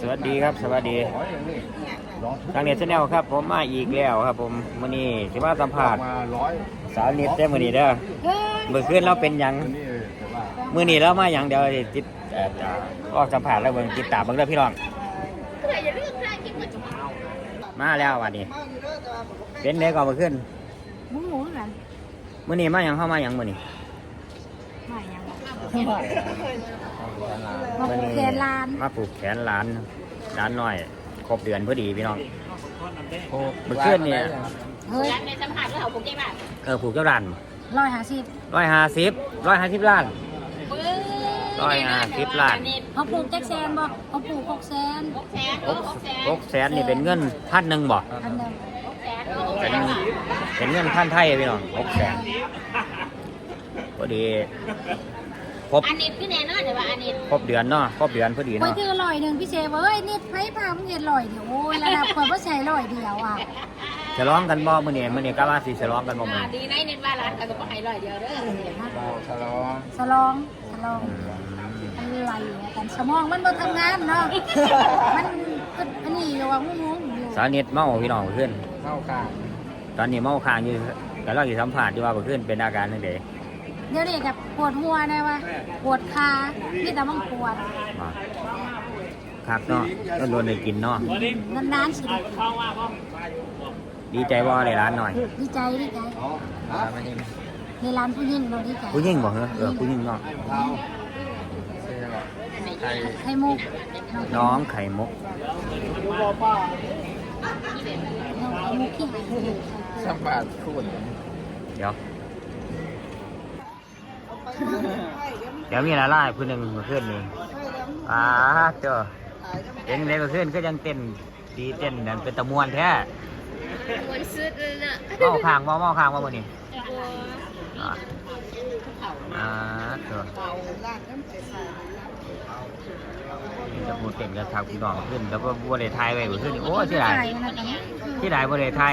สวัสดีครับ สวัสดีขออย่างนี้ลองทุบทางเน็ตแนลครับ ผมมาอีกแล้วครับ ผมมื้อนี้สิมาสัมภาษณ์มาร้อยสาวนิดได้อมื้อนี้เด้อเมื่อคืนเราเป็นหยังอันนี้เออแต่ว่ามื้อนี้เรามาหยังเดี๋ยวติดเอ่อจะออกสัมภาษณ์แล้วเบิ่งติดตามเบิ่งเด้อพี่น้องมาแล้ววันนี้ เป็นไดก่อนเมื่อคืนหมูหมูกันมื้อนี้มาหยังเข้ามาหยังมื้อนี้ไม่ยัง มาปลูกแคนลาน มาปลูกแขนหลานหลานน้อย ครบเดือนพอดีพี่น้องโอ้เมื่อคืนเนี่ยเฮ้ยในสัมผัสเราผมเก็บอะเออปลูกเจ้าหลานร้อยห้าสิบร้อยห้าสิบร้อยห้าสิบล้านร้อยห้าสิบล้านเขาปลูกแจ็คแซนบ่เขาปลูกหกแสนหกแสนหกหกแสนนี่เป็นเงินพันหนึ่งบ่อันเดิมหกแสนหกแสเป็นนเป็นเงินพันไทยพี่น้องหกแสนพอดี ครบอันนี้คือแน่นอนเดี๋ยวว่าอันนี้ครบเดือนเนาะครบเดือนพอดีไว้เนาะที่อร่อยหนึ่งพี่เชฟว่าเฮ้ยนี่ไผ่พามึงเห็นอร่อยเดี๋ยวโอ้ยระดับคนก็ใช้อร่อยเดียวอะฉลองกันบ่มื้อนี้มื้อนี้ก็ว่าสิฉลองกันบ่มื้ออ่านี้ดีนะเน้นว่าร้านกันก็ให้ร้อยเดียวเด้อเราชะลอสลองสลองอะไรอะกันสมองมันมาทำงานเนาะมันก็อันนี้อยู่ว่างูงูอยู่สาวนิดเมาพี่น้องขึ้นเข้ากลางตอนนี้เมาค้างอยู่ก็เราสิสัมภาษณ์อยู่ว่าบ่ขึ้นเป็นอาการจังได๋ เดี๋ยวนี้กับปวดหัวได้ปะปวดขาพี่แต่มันปวดมาครับเนาะก็โดนได้กินเนาะนานๆสิดีใจบ่ได้ร้านหน่อย ดีใจดีใจอ๋อไม่ได้ในร้านผู้หญิงเราดีใจผู้หญิงบ่เหรอเออผู้หญิงเนาะเราเสียหรอไทยไข่มุก น้องไข่มุกน้องไข่มุกที่ไหนสัมผัสคุณเดี๋ยว เดี๋ยวมีอะไรไล่ผู้หนึ่งมาขึ้นนี่อ่าเจ้าเห็นเลยมาขึ้นก็ยังเต้นดีเต้นนั่นเป็นตะมวนแท้วันซื้อเลยน่ะเมาคางบ่เมาคางบ่มื้อนี้อ่าอ่าเจ้านี่จะพูดเต้นกันทางพี่น้องขึ้น แล้วก็บ่ได้ถ่ายไว้บ่ขึ้นนี่โอ้เสียดายถ่ายนะตอนนี้ที่ไหนบ่ได้ถ่าย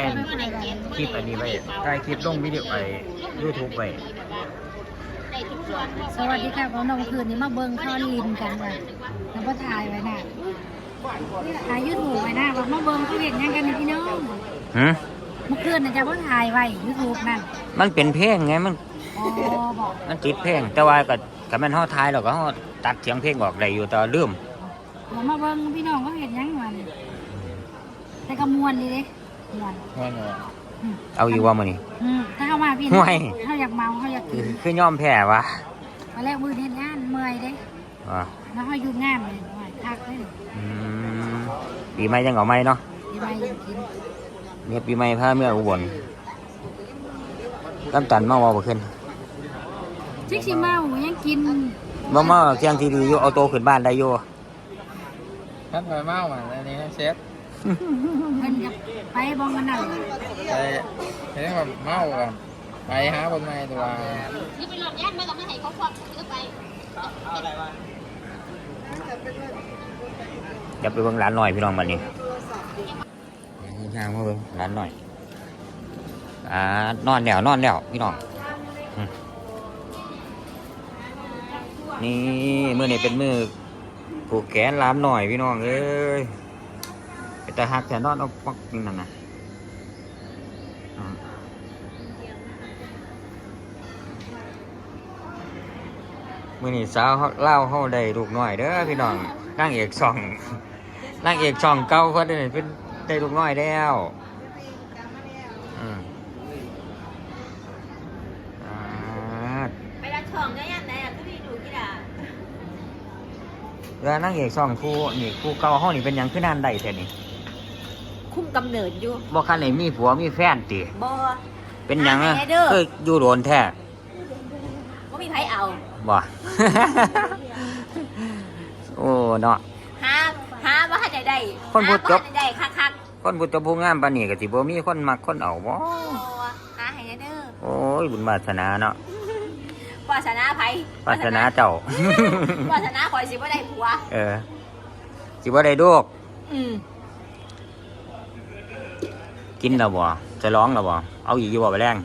คลิปอันนี้ไว้ถ่ายคลิปลงวิดีโอไอ้ YouTube ไว้ในทุกส่วน สวัสดีค่ะของน้องคืนนี้มาเบิ้งข้อลินกันค่ะแล้วก็ถ่ายไว้น่ะถ่ายยูทูบไว้น่ะว่ามาเบิ้งเขาเห็นยังกันนี่พี่น้องหือเมื่อคืนน่ะจะว่าถ่ายไว้ยูทูบนั่นมันเป็นเพลงไงมันอ๋อบอกมันติดเพลงแต่ว่าก็ก็แม่นเฮาถ่ายแล้วก็เฮาตัดเสียงเพลงออกได้อยู่แต่ว่าลืมว่ามาเบิ้งพี่น้องเขาเห็นยังมันแต่ก็มวนดีเด้มวนว่าไงอืม เอาอยู่ว่ามื้อนี้ อืมถ้าเข้ามาพี่ห่วย เขาอยากเมาเขาอยากคืกิอนคือยอมแพ้วะมาแล้วมือเห็นงานเมื่อยเด้อ่าแล้วเขาหยุดงานเลยว่าทักเลยอืมปีใหม่ยังเอาใหม่เนาะดีไปอยู่กินเนี่ยปีใหม่พาเมื่ออุบลกำตันมาว่าบ่ขึ้นชิคชิเมายังกินบ่มาเสียงที่ดีอยู่เอาโตขึ้นบ้านได้อยู่ท่านไปเมาอะอันนี้ เชฟเพิ่นกับไปบองกันนั่นไปเห็นว่าเมาอะไปหาคนใหม่ตัวนี่เป็นรถยัดมากับมาให้เขาควักซื้อไปจะไปเบิ่งร้านหน่อยพี่น้องบัดนี้ย่างมาเบิ่งร้านหน่อยอ่านอนแล้วนอนแล้วพี่น้องอืมนี่มื้อนี้เป็นมื้อผูกแขนร้านหน่อยพี่น้องเอ้ยไป แต่หักแต่นอนเอาปักนี่นั่นน่ะอืมมื้อนี้สาวเฮาเล่าวเฮาได้ลูกน้อยเด้อพี่น้องนางเอกช่องนางเอกช่องเก่าเพิ่นนี่เป็นได้ลูกน้อยแล้วอืมอ่าไปรับช่องได้ยังไงอะทุกทีดูกี่ดาแล้วนางเอกช่องคู่นี่คู่เก่าเฮานี่เป็นหยังคือนานได้แท้นี่ คุ้มกำเนิดอยู่บ่คันได้มีผัวมีแฟนติบ่เป็นหยังอะหาให้เด้อเคยอยู่โดนแท้ก็มีไผเอาบ่ โอ้เนาะ หาหาว่าจะได้คนพูดจบ หาว่าจะได้คักคนบุตรผู้งามปานนี้ก็สิบ่มีคนมักคนเอาบ่ๆโอ้หาให้เด้อโอ้ยบุญวาสนาเนาะวาสนาไผวาสนาเจ้า วาสนาข่อยสิบ่ได้ผัว เออสิบ่ได้ลูกอืม กินแล้วบ่จะร้องแล้วบ่เอาอีกอยู่บ่ไปแรง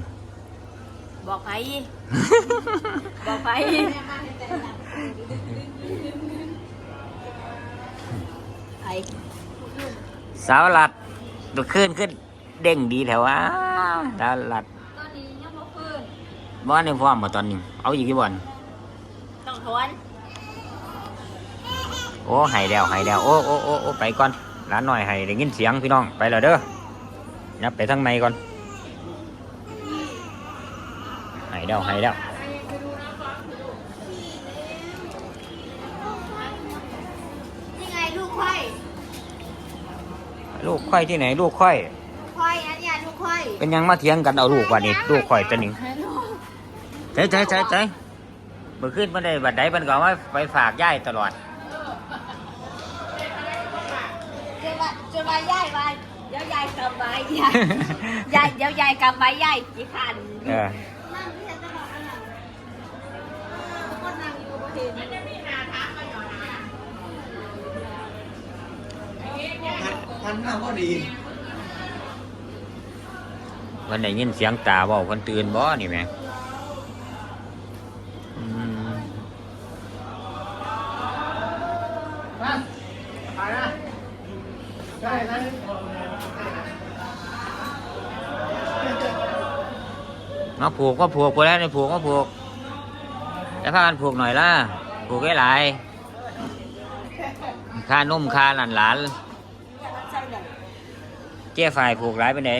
บอกไผบอกไผสาวหลัดตัวขึ้นขึ้นเด้งดีแถวว่าสาวหลัดตอนนี้ยังบ่ฟื้นบ้านในฟอร์มมาตอนนี้ เอาอีกกี่วันต้องทวนโอ้ใหายแล้วใหายแล้วโอ้โอ้โอ้โอ้ไปก่อนร้านหน่อยให้ได้ยินเสียงพี่น้องไปแล้วเด้อ ยับไปทางในก่อนหายแล้วหายแล้วนี่ไงลูกค่อยลูกค่อยที่ไหนลูกค่อย ค่อยอันเนี้ยลูกค่อย เป็นยังมาเถียงกันเอาลูกว่านี่ลูกค่อยตัวนี้ใช่ใช่ใช่ใช่เมื่อคืนมันได้บัดใดมันก็เอามาไปฝากย่ายตลอด จะมาจะมาย่ายมา เดี๋ยวยายกำไว้ยายยายเดี๋ยวยายกำไว้ยายกี่ขันเออนั่งที่ฉันจะบอกอะไรคนนั่งอยู่บนเห็นพันห้าพอดีมันได้ยินเสียงตาเว่าคนตื่นบ่นี่แหม่ มาผูกก็ผูกไปแล้วนี่ผูกก็ผูกแล้วพากันผูกหน่อยล่ะผูกให้หลายค่านุ่มค่าหลานหลานเจ้ฝ่ายผูกหลายไปไหน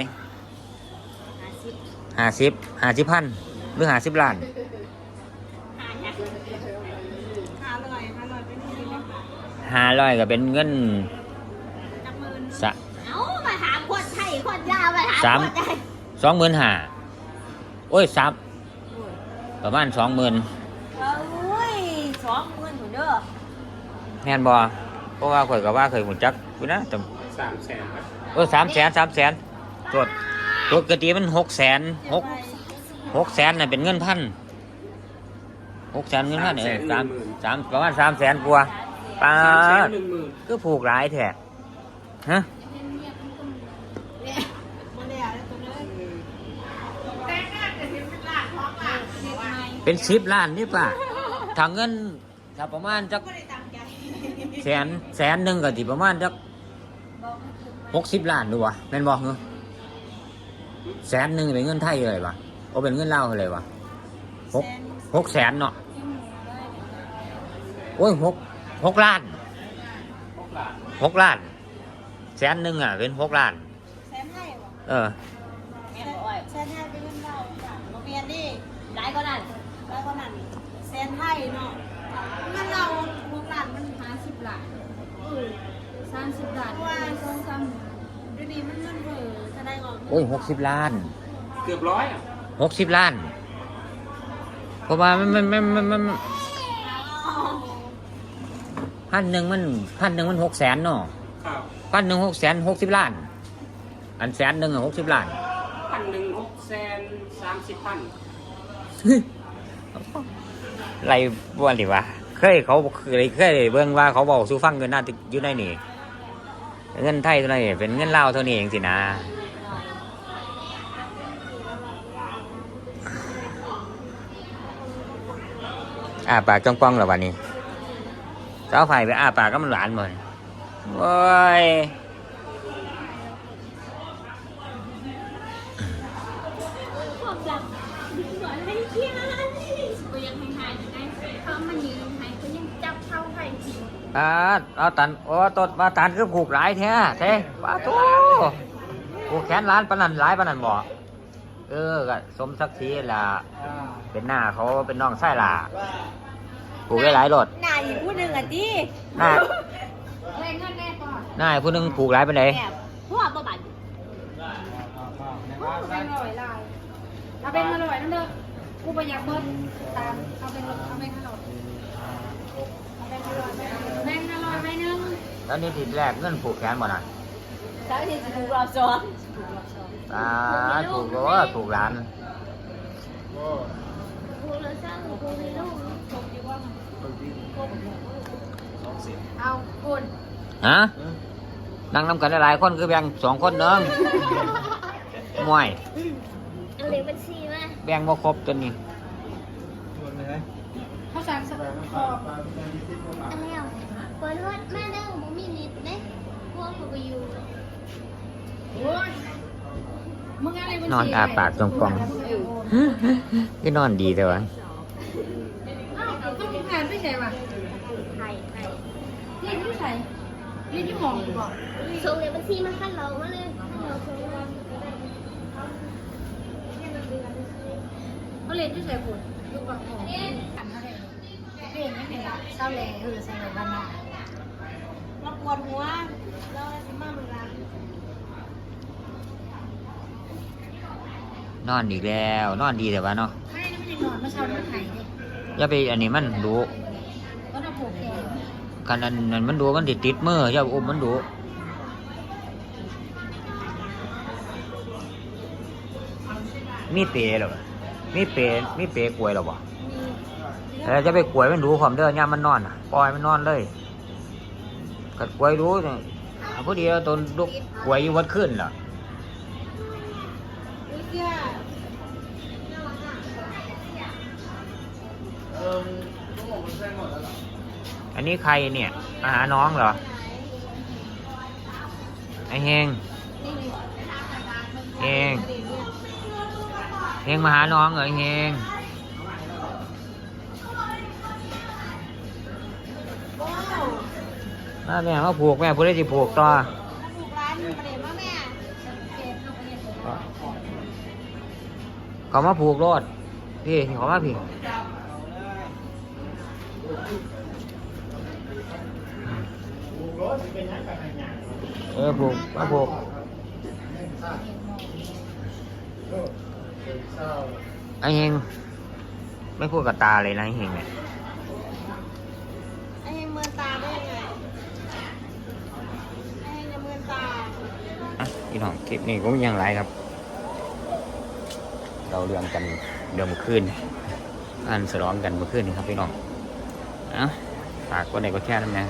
ห้าสิบห้าสิบพันหรือห้าสิบล้านห้าร้อยห้าร้อยเป็นที่ไหมห้าร้อยก็เป็นเงินจับมือสะเอ้ามาถามคนไทยคนยาวมาถามสามคนไทยสองหมื่นห้า โอ้ยซับประมาณสองหมื่นเอ้ยสองหมื่นถูกเด้อแม่นบ่เพราะว่าข่อยก็ว่าเคยหุ่นจักกูนะแต่สามแสนครับเออสามแสนสามแสนตัวปกติมันหกแสนหกหกแสนน่ะเป็นเงินพันหกแสนเงินพันเออสามสามประมาณสามแสนกว่าป้าสามแสนดหนึ่งหมื่นก็ผูกหลายแท้ฮะ เป็นสิบล้านนี่ป่ะทางเงินถ้าประมาณจักแสนแสนหนึ่งก็ที่ประมาณจักหกสิบล้านดูวะแม่นบอกเหรอแสนหนึ่งเป็นเงินไทยเลยวะโอเป็นเงินลาวเลยวะหกหกแสนเนาะโอ้ยหกหกล้านหกล้านหกล้านแสนหนึ่งอะเป็นหกล้านแซมให้บ่เออ เนาะเงินเราพวกหลานมันหาสิบหลานเออสามสิบหลานว่าสองสามเดี๋ยวนี้มันเงินเฟ้อจะได้ก่อนโอ้ยหกสิบล้านเกือบร้อยอะหกสิบล้าน เพราะว่ามันมันมันมันมันพันหนึ่งมันพันหนึ่งมันหกแสนเนาะครับพันหนึ่งหกแสนหกสิบล้าน อันแสนหนึ่งอะหกสิบล้านพันหนึ่งหกแสนสามสิบพัน ไรบ้วนดิวะเคยเขาเคยเคยเบิ่งว่าเขาบอกสู้ฟังเงินหน้าตึกอยู่ในนี่เงินไทยเท่านี้เป็นเงินลาวเท่านี้เองสินะอาปากจ้องป้องแล้ววันนี้เจ้าไฟไปอาปากก็มันหวานหมดโอ้ยความรัก สอนให้เที่ยงก็ยังให้หายอยู่ไงเขามันยืนห้เขายังจับเท่าไข่จริงอ่าเอาตันโอ้ตดมาตันคือผูกหลายแท้เท้ป้าตัวผูกแขนร้านปนันหลายปนันบ่เออก็สมศักดิ์ศรีล่ะเป็นหน้าเขาเป็นน้องไส้ล่ะผูกได้หลายรถหน้าอีกผู้หนึ่งอะดิหน้าแรงเงินแน่ก่อนหน้าผู้หนึ่งผูกหลายไปไหนใดแบบพวบ่บันเอาเป็นอร่อยลาย เอาเป็นอร่อยนั่นเด้อกูไปอยากเบิ้ลตาม เอาเป็นเอาเป็นอร่อยเอาเป็นอร่อยแม่งอร่อยไหมนึงแล้วนี่ติดแรกเงินผูกแขนบ่น่ะสาวที่จะถูกเราจองอ่าถูกก็ถูกหลานถูกเราสร้างถูกในลูกเอาคุณฮะนั่งนำกันหลายๆคนคือแบ่งสองคนเนึงมวย เอาเลยบัญชีมาแบ่งบ่ครบตัวนี้ข้าวสารสับขอบอันแล้วเปิดรถแม่เด้อบ่มีนิดเด้อกูอยู่โอ้ยมึงอะไรมึงนอนอาปากจงกองก็นอนดีแต่ว่าอ้าวต้องมีผ่านไม่ใช่ป่ะไทยไทยเรียนที่ใส่เรียนที่หมองกูบอกส่งเลยบัญชีมาขั้นเรามาเลยขั้นเราส่งมา เขาเรียนที่ใส่ผลลูกบางหมองขันเขาเลยเรียนไม่เป็นไรเศร้าแรงเออใส่เลบ้านหนาเราปวดหัวเราอะไรสิมาเมือนกันนอนอีกแล้ว นอนดีแต่ว่าเนาะไม่ไม่ได้นอนเมื่อเช้ามันหายเลยอย่าไปอันนี้มันดูก็น่าปวดแขนกันอันนั้นมันดูมันติดติดมืออย่าอมมันดูมีเปรย์หรอ มีเปรย์มีเปรย์กล้วยหรอวะแต่จะไปกล้วยมันดูความเด้อย่ามมันนอนอะปล่อยมันนอนเลย กัดกล้วยดูเนี่ยพอดีเราตนลูกกล้วยอยู่วัดขึ้นล่ะอุ้ยเสื้ออันนี้ใครเนี่ย มาหาน้องเหรอ ไอเฮงเฮง เฮงมาหาน้องเหรอเฮงว้าวมาแม่มาผูกแม่ผู้ได้สิผูกต่อถูกร้านประเดี๋ยวมาแม่เขามาผูกรถพี่เขามาพี่เออผูกมาผูก ไอเฮงไม่พูดกับตาเลยนะไอเฮงเนี่ยไอ้เฮงเมือนตาได้ยังไงไอ้เฮงจะเมือนตาอะพี่น้องคลิปนี้ก็ยังไรครับ เราเรื่องกันเดี๋ยวเมื่อคืนอันสร้องกันเมื่อคืนนี่ครับพี่น้องเอะฝากกดไลค์กดแชร์ด้วยนะ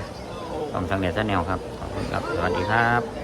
ต้องทางเน็ตแนวครับขอบคุณครับสวัสดีครับ